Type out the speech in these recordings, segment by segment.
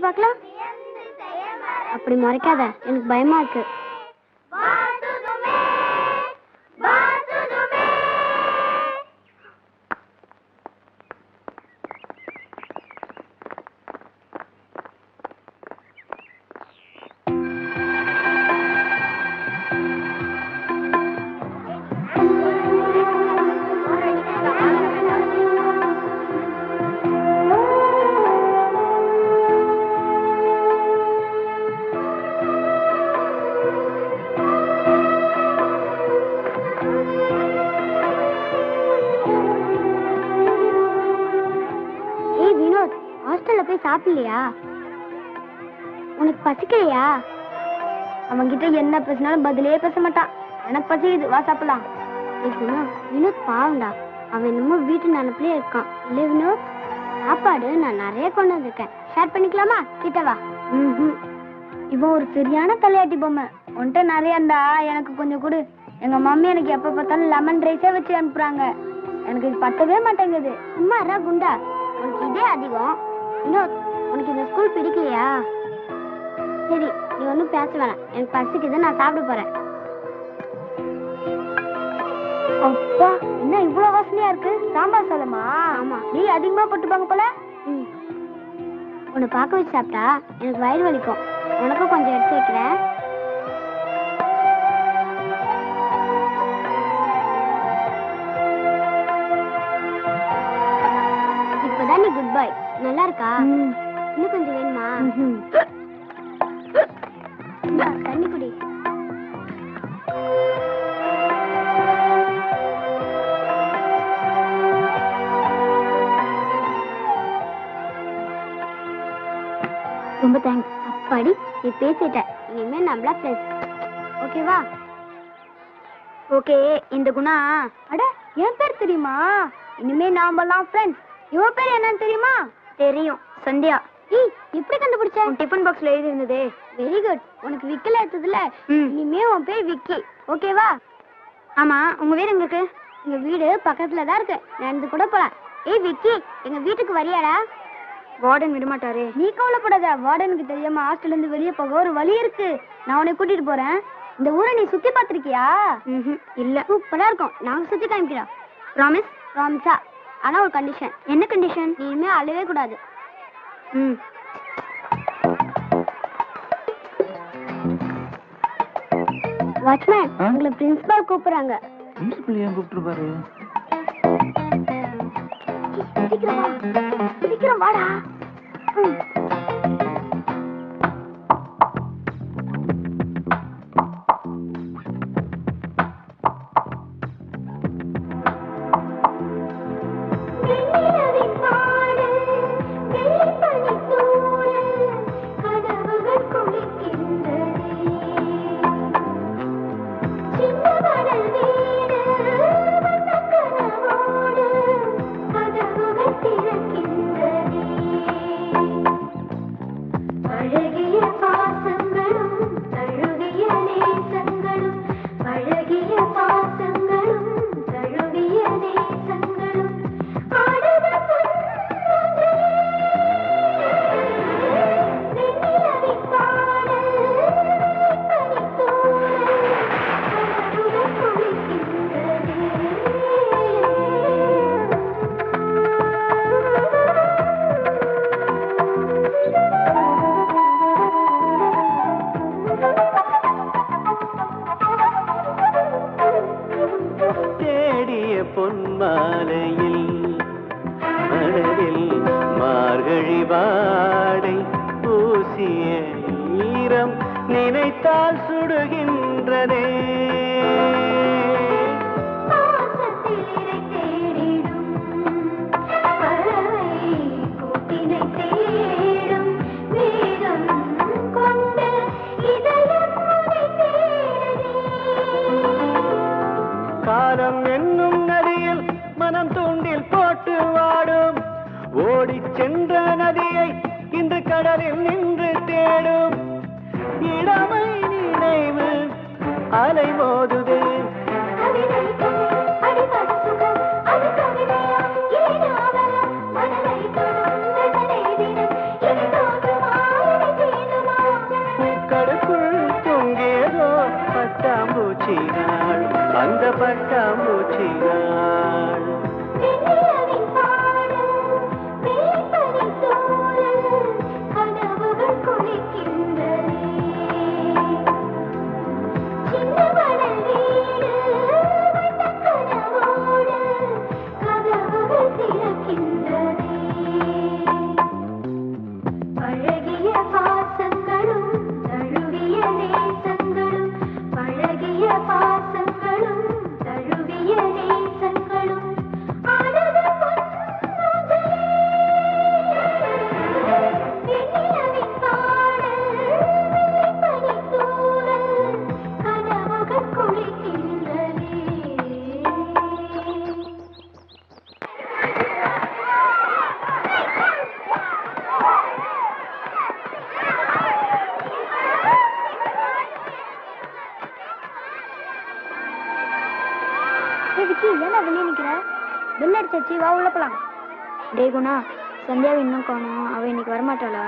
பார்க்கலாம். அப்படி மறைக்காத எனக்கு பயமா இருக்கு. ஹாஸ்டல்ல போய் சாப்பிடலையா? உனக்கு பசிக்கலையா? அவன்கிட்ட என்ன பேசினாலும் பதிலே பேச மாட்டான். எனக்கு பசிக்குது. வா சாப்பிடலாம். ஏய் வினோத் பாவம்டா. அவன் என்னமோ வீட்டு நினப்பிலே இருக்கான். இல்ல வினோத் சாப்பாடு நான் நிறைய கொண்டு வந்திருக்கேன். ஷேர் பண்ணிக்கலாமா? கிட்ட வா. ம்ஹும். இவன் ஒரு சரியான தலையாட்டி பொம்மை. உன்கிட்ட நிறைய இருந்தா எனக்கு கொஞ்சம் கொடு. எங்க மம்மி எனக்கு எப்ப பார்த்தாலும் லெமன் ரைஸே வச்சு அனுப்புறாங்க. எனக்கு இது பத்தவே மாட்டேங்குது. சும்மா அரா குண்டா. உனக்கு இதே அதிகம். இன்னும் உனக்கு இந்த ஸ்கூல் பிடிக்கலையா? சரி நீ ஒன்றும் பேச வேணாம். எனக்கு பசிக்குது நான் சாப்பிட போறேன். அப்பா என்ன இவ்வளவு வாசனையா இருக்கு? சாம்பார் சாதமா? ஆமா. நீ அதிகமா போட்டுப்பாங்க போல? உன்னை பார்க்க வச்சு சாப்பிட்டா எனக்கு வயிறு வலிக்கும். உனக்கும் கொஞ்சம் எடுத்து வைக்கிறேன். இப்பதான் நீ குட் பை நல்லா இருக்கா இன்னும் கொஞ்சம் வேணுமா? தண்ணி குடி. ரொம்ப தேங்க்ஸ் அப்பாடி நீ பேசிட்ட. இனிமே நம்மளா ஃப்ரெண்ட்ஸ் ஓகேவா ஓகே இந்த குணா. அட என் பேர் தெரியுமா? இனிமே நாமெல்லாம் ஃப்ரெண்ட்ஸ் இவ பேர் என்னன்னு தெரியுமா? தெரியும். சந்தியா ஏய் எப்படி கண்டுபிடிச்ச? டிஃபன் பாக்ஸ்ல எழுதி இருந்ததே வெரி குட் உனக்கு விக்கல எடுத்ததுல. இனிமே உன் பேர் விக்கி. ஓகேவா ஆமா உங்க வீடு எங்க இருக்கு எங்க வீடு பக்கத்துல தான் இருக்கு நடந்து கூட போலாம். ஏய் விக்கி எங்க வீட்டுக்கு வரியாடா? வார்டன் விட மாட்டாரே நீ கவலைப்படாத. வார்டனுக்கு தெரியாம ஹாஸ்டல்ல இருந்து வெளியே போக ஒரு வழி இருக்கு. நான் உன்னை கூட்டிட்டு போறேன். இந்த ஊரை நீ சுத்தி பாத்திருக்கியா இல்ல. சூப்பரா இருக்கும். நாங்க சுத்தி காமிக்கிறோம். ப்ராமிஸ் ப்ராமிஸா ஆனா ஒரு கண்டிஷன் என்ன கண்டிஷன் நீ இனிமே அழவே கூடாது. ம். வாட்ச்மேன்? உங்களை பிரின்சிபால் கூப்பிடுறாங்க. பிரின்சிபல் ஏன் கூப்பிட்டுருப்பாரு? சீக்கிரம் சீக்கிரம் வாடா. சென்ற நதியை இன்று கடலில் நின்று தேடும். இடமை நினைவு அலை ஏன்னா வெளியே நிக்கிற? பெல் அடிச்சாச்சு வா உள்ள போலாம். டே குணா சந்தியாவை இன்னும் காணும். அவ இன்னைக்கு வரமாட்டாளா?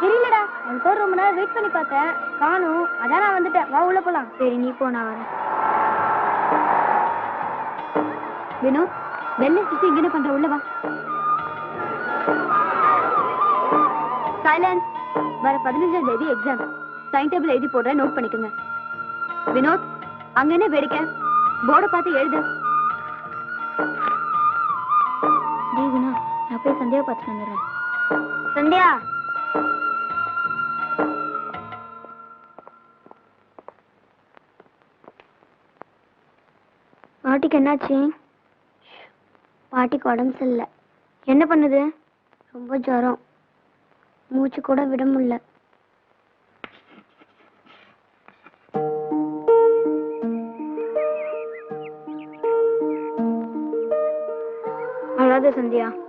தெரியலடா. அவளுக்கு ரொம்ப நேரம் வெயிட் பண்ணி பார்த்தேன். காணும். அதான் நான் வந்துட்டேன். வா உள்ள போலாம். சரி நீ போ நான் வரேன். வினோ பெல் அடிச்சு இங்க பண்ற? உள்ள வா. சைலன்ஸ் வர பதினஞ்சாம் தேதி எக்ஸாம் டைம் டேபிள் எழுதி போடுற நோட் பண்ணிக்கோங்க. வினோத் அங்க என்ன வேடிக்கை? போர்டை பார்த்து எழுது. நான் போய் சந்தியாவை பார்த்துட்டு வந்துடுறேன். சந்தியா? பாட்டிக்கு என்னாச்சு? பாட்டிக்கு உடம்பு சரியில்லை. என்ன பண்ணுது? ரொம்ப ஜுரம். மூச்சு கூட விட முடியல. அழாத சந்தியா.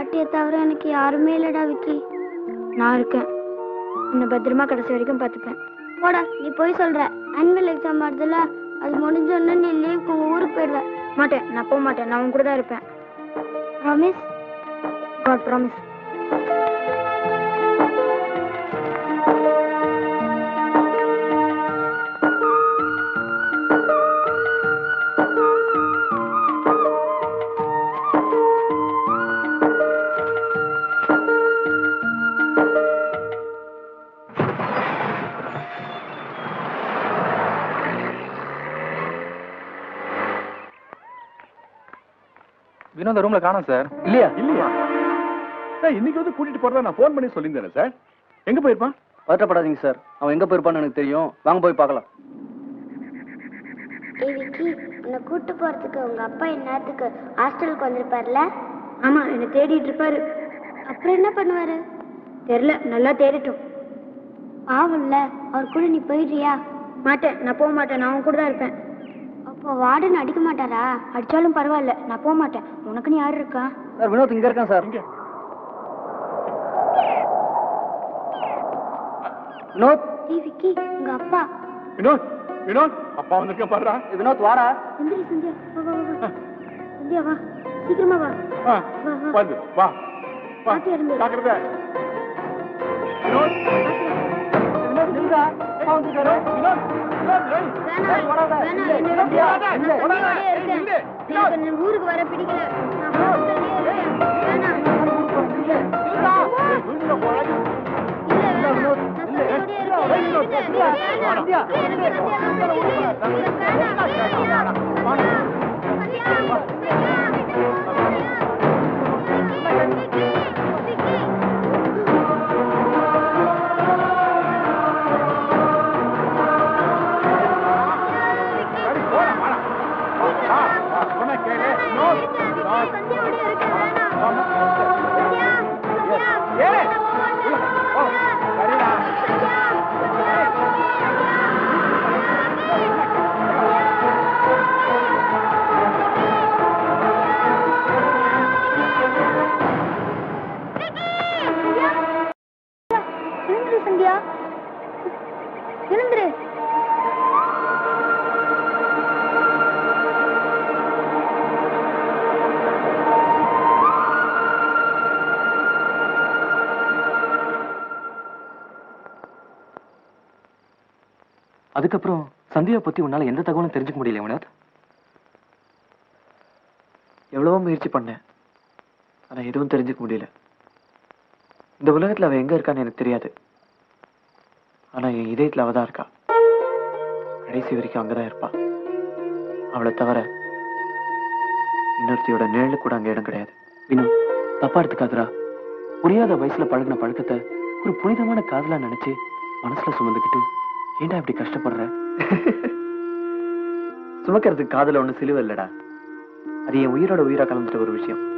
பாட்டியை தவிர எனக்கு யாருமே இல்லடா விக்கி. நான் இருக்கேன். உன்னை பத்திரமா கடைசி வரைக்கும் பார்த்துப்பேன். போடா நீ போய் சொல்ற. ஆனுவல் எக்ஸாம் வருதுல அது முடிஞ்சோடனே நீ லீவுக்கு ஊருக்கு போயிடுவ. மாட்டேன் நான் போக மாட்டேன் நான் உன் கூட தான் இருப்பேன். ப்ராமிஸ் காட் ப்ராமிஸ் வினோத ரூம்ல காணோம் சார் இல்லையா? இல்லையா? சார் இன்னைக்கு வந்து கூட்டிட்டு போறதா நான் ஃபோன் பண்ணி சொல்லியிருந்தேன் சார் எங்க போயிருப்பான்? பதட்டப்படாதீங்க சார் அவன் எங்க போயிருப்பான்னு எனக்கு தெரியும். வாங்க போய் பார்க்கலாம். உன்னை கூட்டு போறதுக்கு உங்க அப்பா என்னத்துக்கு ஹாஸ்டலுக்கு வந்திருப்பார்ல? ஆமா என்னை தேடிட்டு இருப்பாரு. அப்புறம் என்ன பண்ணுவாரு? தெரியல நல்லா தேடட்டும். பாவம்ல அவர் கூட நீ போயிடுறியா? மாட்டேன் நான் போக மாட்டேன் நான் அவன் கூட தான் இருப்பேன். அப்போ வார்டன் அடிக்க மாட்டாரா? அடிச்சாலும் பரவாயில்ல நான் போக மாட்டேன். உனக்குன்னு யார் இருக்கா? சார் வினோத் இங்க இருக்கான் சார். வினோத்? விக்கி உங்க அப்பா. வினோத் வினோத் அப்பா வந்திருக்கேன் பாருடா. வினோத் வாடா. எந்திரி சந்தியா. வா வா வா, வா. சந்தியா வா. சீக்கிரமா வா. ஆ, வா வா. வந்து வா. வா. பாத்து இருந்து. ஜாக்கிரதை வினோத். ஊருக்கு வர பிடிக்கல. வேணாம். அதுக்கப்புறம் சந்தியா பத்தி உன்னால எந்த தகவலும் தெரிஞ்சுக்க முடியல வினோத். எவ்வளவோ முயற்சி பண்ணேன் ஆனா எதுவும் தெரிஞ்சுக்க முடியல. இந்த உலகத்துல அவ எங்க இருக்கான்னு எனக்கு தெரியாது. ஆனா என் இதயத்துல அவதான் இருக்கா. கடைசி வரைக்கும் அங்கதான் இருப்பா. அவளை தவிர இன்னொருத்தியோட நிழலு கூட அங்க இடம் கிடையாது. வினோத் தப்பா எடுத்துக்காதுரா புரியாத வயசுல பழகின பழக்கத்தை ஒரு புனிதமான காதலா நினைச்சு மனசுல சுமந்துக்கிட்டு ஏன்டா இப்படி கஷ்டப்படுற? சுமக்கிறதுக்கு காதல ஒண்ணு சிலுவை இல்லடா. அது என் உயிரோட உயிரா கலந்துட்ட ஒரு விஷயம்.